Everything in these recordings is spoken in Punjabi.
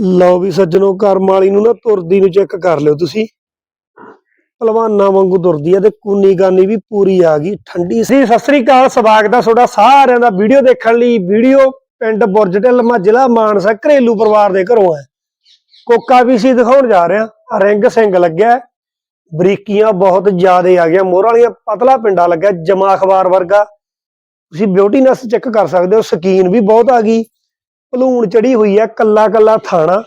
ਲਓ ਵੀ ਸੱਜਣੋ, ਕਰਮ ਵਾਲੀ ਨੂੰ ਨਾ ਤੁਰਦੀ ਨੂੰ ਚੈੱਕ ਕਰ ਲਿਓ ਤੁਸੀਂ। ਪਹਿਲਵਾਨਾਂ ਵਾਂਗੂ ਤੁਰਦੀ ਆ ਤੇ ਕੂਨੀ ਗਾਨੀ ਵੀ ਪੂਰੀ ਆ ਗਈ, ਠੰਡੀ ਸੀ। ਸਤਿ ਸ੍ਰੀ ਅਕਾਲ, ਸਵਾਗਤ ਆ ਤੁਹਾਡਾ ਸਾਰਿਆਂ ਦਾ ਵੀਡੀਓ ਦੇਖਣ ਲਈ। ਵੀਡੀਓ ਪਿੰਡ ਬੁਰਜ ਜ਼ਿਲ੍ਹਾ ਮਾਨਸਾ ਘਰੇਲੂ ਪਰਿਵਾਰ ਦੇ ਘਰੋਂ ਹੈ। ਕੋਕਾ ਵੀ ਸੀ ਦਿਖਾਉਣ ਜਾ ਰਿਹਾ ਰਿੰਗ ਸਿੰਘ ਲੱਗਿਆ, ਬਰੀਕੀਆਂ ਬਹੁਤ ਜ਼ਿਆਦੇ ਆ ਗਿਆ ਮੋਹਰ ਵਾਲੀਆਂ ਪਤਲਾ ਪਿੰਡਾ ਲੱਗਿਆ, ਜਮਾ ਅਖਬਾਰ ਵਰਗਾ। ਤੁਸੀਂ ਬਿਊਟੀਨੈਸ ਚੈੱਕ ਕਰ ਸਕਦੇ ਹੋ, ਸਕੀਨ ਵੀ ਬਹੁਤ ਆ ਗਈ। ਭਲੂਣ ਚੜੀ ਹੋਈ ਹੈ ਕੱਲਾ ਕੱਲਾ ਥਾਣਾ।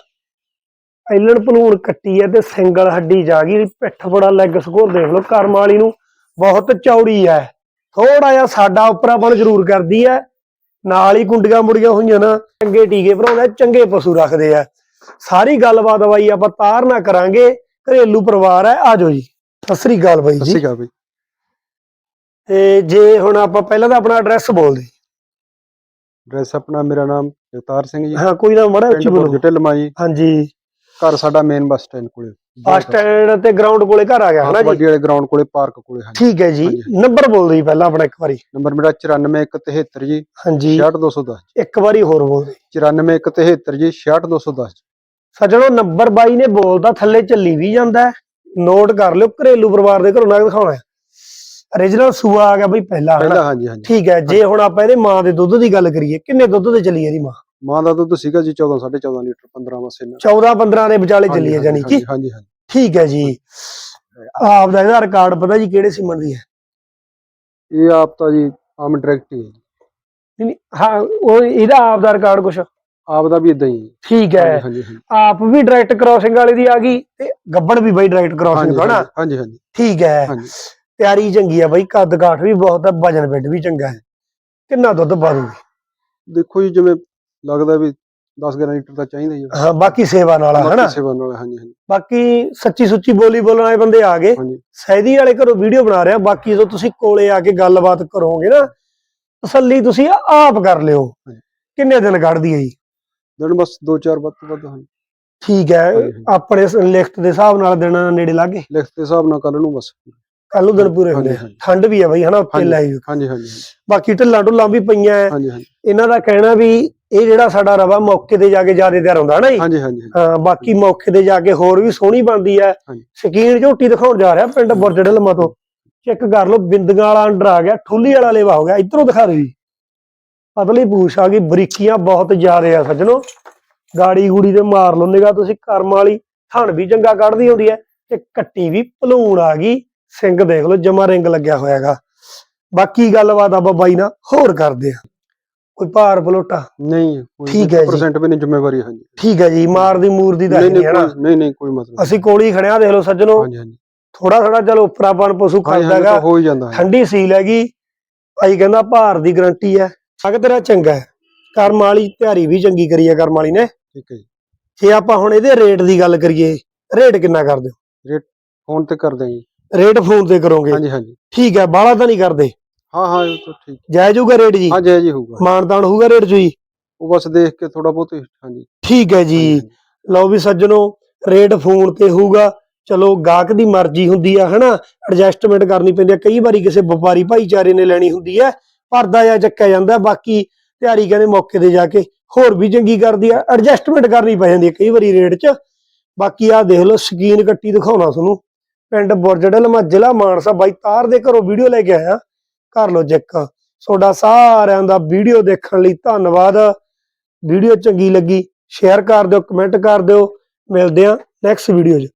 ਐਲਣ ਭਲੂਣ ਕੱਟੀ ਹੈ ਤੇ ਸਿੰਗਲ ਹੱਡੀ ਜਾ ਗਈ ਪਿੱਠ ਬੜਾ ਲੈਗ ਸਕੋਰ ਦੇਖ ਲਓ ਕਰਮ ਵਾਲੀ ਨੂੰ ਬਹੁਤ ਚੌੜੀ ਹੈ ਥੋੜਾ ਜਿਹਾ ਸਾਡਾ ਉੱਪਰਾਪਣ ਜ਼ਰੂਰ ਕਰਦੀ ਹੈ ਨਾਲ ਹੀ ਕੁੰਡੀਆਂ ਮੁੜੀਆਂ ਹੋਈਆਂ ਨਾ ਚੰਗੇ ਟੀਕੇ ਭਰਾਉਂਦੇ ਚੰਗੇ ਪਸ਼ੂ ਰੱਖਦੇ ਆ। ਸਾਰੀ ਗੱਲਬਾਤ ਬਾਈ ਆਪਾਂ ਤਾਰ ਨਾ ਕਰਾਂਗੇ ਘਰੇਲੂ ਪਰਿਵਾਰ ਹੈ ਆਜੋ ਜੀ। ਸਤਿ ਸ੍ਰੀ ਅਕਾਲ ਬਾਈ ਸਤਿ ਜੀ ਸ਼੍ਰੀ ਅਕਾਲ ਬਈ। ਤੇ ਜੇ ਹੁਣ ਆਪਾਂ ਪਹਿਲਾਂ ਤਾਂ ਆਪਣਾ ਐਡਰੈਸ ਬੋਲਦੇ ਐਡਰੈਸ ਆਪਣਾ ਮੇਰਾ ਨਾਮ ਜਗਤਾਰ ਸਿੰਘ ਜੀ। ਹਾਂ ਕੋਈ ਨਾ ਮੜਾ ਉੱਚੀ ਪਿੰਡ ਬੋਲੋ। ਬੁਰਜ ਢਿਲਮਾ ਜੀ। ਹਾਂਜੀ। ਘਰ ਸਾਡਾ ਮੇਨ ਬੱਸ ਸਟੈਂਡ ਕੋਲੇ। ਬੱਸ ਸਟੈਂਡ ਤੇ ਗਰਾਊਂਡ ਕੋਲੇ ਘਰ ਆ ਗਿਆ ਹਨਾ ਜੀ? ਕਬੱਡੀ ਵਾਲੇ ਗਰਾਊਂਡ ਕੋਲੇ ਪਾਰਕ ਕੋਲੇ ਹਾਂਜੀ। ਠੀਕ ਹੈ ਜੀ। ਨੰਬਰ ਬੋਲ ਦਿਓ ਪਹਿਲਾਂ ਆਪਣਾ ਇੱਕ ਵਾਰੀ। ਨੰਬਰ ਮੇਰਾ 94173 ਜੀ। ਹਾਂਜੀ। 68210 ਇੱਕ ਵਾਰੀ ਹੋਰ ਬੋਲ ਦਿਓ। 94173 ਜੀ 68210 ਸੱਜਣੋ ਨੰਬਰ 22 ਨੇ ਬੋਲਦਾ ਥੱਲੇ ਚੱਲੀ ਵੀ ਜਾਂਦਾ। ਨੋਟ ਕਰ ਲਿਓ ਘਰੇਲੂ ਪਰਿਵਾਰ ਦੇ ਘਰੋਂ ਨਾ ਦਿਖਾਉਣਾ origignal ਸੂਆ ਆ ਗਿਆ ਬਈ ਪਹਿਲਾ ਹਨਾ? ਪਹਿਲਾਂ ਹਾਂਜੀ ਹਾਂਜੀ। ਠੀਕ ਹੈ ਜੇ ਹੁਣ ਆਪਾਂ ਇਹਦੇ ਮਾਂ ਦੇ ਦੁੱਧ ਦੀ ਗੱਲ ਕਰੀਏ ਕਿੰਨੇ ਦੁੱਧ ਦੇ ਚੱਲੀ ਇਹਦੀ ਮਾਂ? ਮਾਂ ਦਾ ਦੁੱਧ ਸੀਗਾ ਜੀ 14 14.5 ਲੀਟਰ 15 ਮਸੇ ਨਾਲ 14 15 ਦੇ ਵਿਚਾਲੇ ਚੱਲੀ ਹੈ ਜਾਨੀ ਕਿ? ਹਾਂਜੀ ਹਾਂਜੀ ਠੀਕ ਹੈ ਜੀ। ਆਪ ਦਾ ਇਹਦਾ ਰਿਕਾਰਡ ਪਤਾ ਜੀ ਕਿਹੜੇ ਸੀਮਨ ਦੀ ਹੈ? ਇਹ ਆਪ ਤਾਂ ਜੀ ਆਮ ਡਾਇਰੈਕਟ ਹੀ ਹੈ। ਨਹੀਂ, ਹਾਂ ਉਹ ਇਹਦਾ ਆਪ ਦਾ ਰਿਕਾਰਡ ਕੁਛ? ਆਪ ਦਾ ਵੀ ਇਦਾਂ ਹੀ। ਠੀਕ ਹੈ। ਆਪ ਵੀ ਡਾਇਰੈਕਟ ਕ੍ਰਾਸਿੰਗ ਵਾਲੇ ਦੀ ਆ ਗਈ ਤੇ ਗੱਬੜ ਵੀ ਬਈ ਡਾਇਰੈਕਟ ਕ੍ਰਾਸਿੰਗ ਹਨਾ? ਹਾਂਜੀ ਹਾਂਜੀ। ਠੀਕ ਹੈ। ਹਾਂਜੀ। ਤਿਆਰੀ ਚੰਗੀ ਆ ਬਈ ਕੱਦ ਕਾਠ ਵੀ ਬਹੁਤ ਹੈ ਵਜਨ ਪਿੰਡ ਵੀ ਚੰਗਾ ਹੈ। ਕਿੰਨਾ ਦੁੱਧ ਪਾ ਦੂਗੀ ਦੇਖੋ ਜੀ ਜਿਵੇਂ ਲੱਗਦਾ ਵੀ 10 11 ਲੀਟਰ ਤਾਂ ਚਾਹੀਦਾ ਹੀ ਹੈ ਬਾਕੀ ਸੇਵਾ ਨਾਲ ਆ, ਹਨਾ? ਸੇਵਾ ਨਾਲ ਹਾਂਜੀ ਹਾਂਜੀ। ਬਾਕੀ ਸੱਚੀ ਸੁੱਚੀ ਬੋਲੀ ਬੋਲਣ ਵਾਲੇ ਬੰਦੇ ਆ ਗਏ। ਹਾਂਜੀ। ਸੈਦੀ ਵਾਲੇ ਘਰੋਂ ਵੀਡੀਓ ਬਣਾ ਰਿਹਾ ਬਾਕੀ ਜਦੋਂ ਤੁਸੀਂ ਕੋਲੇ ਆ ਕੇ ਗੱਲਬਾਤ ਕਰੋਗੇ ਨਾ ਤਸੱਲੀ ਤੁਸੀਂ ਆਪ ਕਰ ਲਿਓ। ਹਾਂਜੀ। ਕਿੰਨੇ ਦਿਨ ਕੱਢਦੀ ਹੈ ਜੀ? ਦਿਨ ਬਸ 2-4 ਵੱਧ ਤੋਂ ਵੱਧ ਹਾਂਜੀ। ਠੀਕ ਹੈ ਹਾਂਜੀ। ਆਪਣੇ ਸ- ਲਿਖਤ ਦੇ ਹਿਸਾਬ ਨਾਲ ਦਿਨ ਨੇੜੇ ਲੱਗੇ ਲਿਖਤ ਦੇ ਹਿਸਾਬ ਨਾਲ ਕੱਲ ਨੂੰ ਬਸ। ਕੱਲ ਨੂੰ ਦਿਨ ਪੂਰੇ ਹੁੰਦੇ ਆ। ਠੰਡ ਵੀ ਹੈ ਬਈ ਹਨਾ ਉੱਤੇ। ਲਾਈ। ਹਾਂਜੀ ਹਾਂਜੀ। ਬਾਕੀ ਢਿੱਲਾਂ ਢੁੱਲਾਂ ਵੀ ਪਈਆਂ ਇਹਨਾਂ ਦਾ ਕਹਿਣਾ ਵੀ ਇਹ ਜਿਹੜਾ ਸਾਡਾ ਰਵਾ ਮੌਕੇ ਤੇ ਜਾ ਕੇ ਜ਼ਿਆਦਾ ਤਿਆਰ ਹੁੰਦਾ ਜੀ? ਹਾਂਜੀ ਹਾਂਜੀ ਹਾਂ ਬਾਕੀ ਮੌਕੇ ਤੇ ਜਾ ਕੇ ਹੋਰ ਵੀ ਸੋਹਣੀ ਬਣਦੀ ਹੈ। ਸ਼ਕੀਨ ਝੋਟੀ ਦਿਖਾਉਣ ਜਾ ਰਿਹਾ ਪਿੰਡ ਬੁਰਜ ਢਿਲਮਾ ਤੋਂ ਚੈੱਕ ਕਰ ਲਓ ਬਿੰਦੀਆਂ ਵਾਲਾ ਅੰਡਰ ਆ ਗਿਆ ਠੁੱਲੀ ਵਾਲਾ ਲੇਵਾ ਹੋ ਗਿਆ। ਇਧਰੋਂ ਦਿਖਾ ਦਿਓ ਜੀ। ਪਤਲੀ ਪੂਛ ਆ ਗਈ ਬਰੀਕੀਆਂ ਬਹੁਤ ਜ਼ਿਆਦੇ ਆ ਸੱਜਣੋ। ਗਾੜੀ ਗੂੜੀ ਤੇ ਮਾਰ ਲਓ ਨਿਗਾ ਤੁਸੀਂ ਕਰਮ ਵਾਲੀ ਥਣ ਵੀ ਚੰਗਾ ਕੱਢਦੀ ਹੁੰਦੀ ਹੈ ਤੇ ਕੱਟੀ ਵੀ ਭਲੂਣ ਆ ਗਈ। ਸਿੰਘ ਦੇਖ ਲਓ ਜਮਾ ਰਿੰਗ ਲੱਗਿਆ ਹੋਇਆਗਾ ਬਾਕੀ ਗੱਲਬਾਤ ਆਪਾਂ ਬਾਈ ਨਾਲ ਹੋਰ ਕਰਦੇ ਆ ਕੋਈ ਭਾਰ ਭਲੋਟਾ ਨਹੀਂ ਕੋਈ ਠੀਕ ਹੈ ਜੀ। ਪਰਸੈਂਟ ਵੀ ਨਹੀਂ ਜ਼ਿੰਮੇਵਾਰੀ ਹਾਂਜੀ। ਠੀਕ ਹੈ ਜੀ ਮਾਰਦੀ ਮੂਰਦੀ ਦਾ ਨਹੀਂ ਨਹੀਂ ਹੈ ਨਾ ਨਹੀਂ ਨਹੀਂ ਕੋਈ ਮਤਲਬ ਅਸੀਂ ਕੋਲੀ ਖੜਿਆ ਦੇਖ ਲਓ ਸੱਜਣੋ। ਹਾਂਜੀ ਹਾਂਜੀ। ਥੋੜਾ ਥੋੜਾ ਚਲੋ ਉਪਰਾਪਨ ਪਸ਼ੂ ਹਾਂਜੀ ਖਾਂਦਾ ਹਾਂਜੀ ਹੈਗਾ। ਤਾਂ ਹੋ ਹੀ ਜਾਂਦਾ ਹੈ ਠੰਡੀ ਸੀਲ ਹੈਗੀ। ਭਾਈ ਕਹਿੰਦਾ ਭਾਰ ਦੀ ਗਰੰਟੀ ਹੈ। ਅਗ ਤੇਰਾ ਚੰਗਾ ਹੈ। ਕਰਮ ਵਾਲੀ ਤਿਆਰੀ ਵੀ ਚੰਗੀ ਕਰੀ ਹੈ ਕਰਮ ਵਾਲੀ ਨੇ। ਠੀਕ ਹੈ ਜੀ। ਜੇ ਆਪਾਂ ਹੁਣ ਇਹਦੇ ਰੇਟ ਦੀ ਗੱਲ ਕਰੀਏ ਰੇਟ ਕਿੰਨਾ ਕਰਦੇ ਹੋ ਫੋਨ ਤੇ ਕਰ ਦਾਂਗੇ ਰੇਟ ਫੋਨ ਤੇ ਕਰੋਗੇ। ਹਾਂਜੀ ਹਾਂਜੀ। ਠੀਕ ਹੈ ਬਾਹਲਾ ਤਾਂ ਨਹੀਂ ਕਰਦੇ। ਹਾਂ ਹਾਂ ਇਹ ਤਾਂ ਠੀਕ। ਜਾਇਜ਼ ਹੋਊਗਾ ਰੇਟ ਜੀ? ਹਾਂ ਜੈ ਜੀ ਹੋਊਗਾ। ਮਾਨਤਾਨ ਹੋਊਗਾ ਰੇਟ ਜੀ? ਉਹ ਬਸ ਦੇਖ ਕੇ ਥੋੜਾ ਬਹੁਤ ਹੀ- ਹਾਂਜੀ। ਠੀਕ ਹੈ ਜੀ। ਲਓ ਵੀ ਸੱਜਣੋ ਰੇਟ ਫੋਨ ਤੇ ਹੋਊਗਾ। ਚਲੋ ਗਾਹਕ ਦੀ ਮਰਜ਼ੀ ਹੁੰਦੀ ਆ ਹਨਾ? ਐਡਜਸਟਮੈਂਟ ਕਰਨੀ ਪੈਂਦੀ ਆ। ਕਈ ਵਾਰੀ ਕਿਸੇ ਵਪਾਰੀ ਭਾਈਚਾਰੇ ਨੇ ਲੈਣੀ ਹੁੰਦੀ ਹੈ ਪਰਦਾ ਜਾਂ ਚੱਕਿਆ ਜਾਂਦਾ ਬਾਕੀ ਤਿਆਰੀ ਕਹਿੰਦੇ ਮੌਕੇ ਤੇ ਜਾ ਕੇ ਹੋਰ ਵੀ ਚੰਗੀ ਕਰਦੀ ਆ। ਐਡਜਸਟਮੈਂਟ ਕਰਨੀ ਪੈ ਜਾਂਦੀ ਹੈ ਕਈ ਵਾਰੀ ਰੇਟ 'ਚ। ਬਾਕੀ ਆ ਦੇਖ ਲਓ ਸਕੀਨ ਕੱਟੀ ਦਿਖਾਉਣਾ ਤੁਹਾਨੂੰ। ਪਿੰਡ ਬੁਰਜੜਲਮਾ, ਜ਼ਿਲ੍ਹਾ ਮਾਨਸਾ। ਬਾਈ ਤਾਰ ਦੇ ਘਰੋਂ ਵੀਡੀਓ ਲੈ ਕੇ ਆਇਆ। ਕਰ ਲਓ ਚੈੱਕ ਤੁਹਾਡਾ ਸਾਰਿਆਂ ਦਾ ਵੀਡੀਓ ਦੇਖਣ ਲਈ ਧੰਨਵਾਦ। ਵੀਡੀਓ ਚੰਗੀ ਲੱਗੀ, ਸ਼ੇਅਰ ਕਰ ਦਿਓ, ਕਮੈਂਟ ਕਰ ਦਿਓ। ਮਿਲਦੇ ਆ ਨੈਕਸਟ ਵੀਡੀਓ 'ਚ।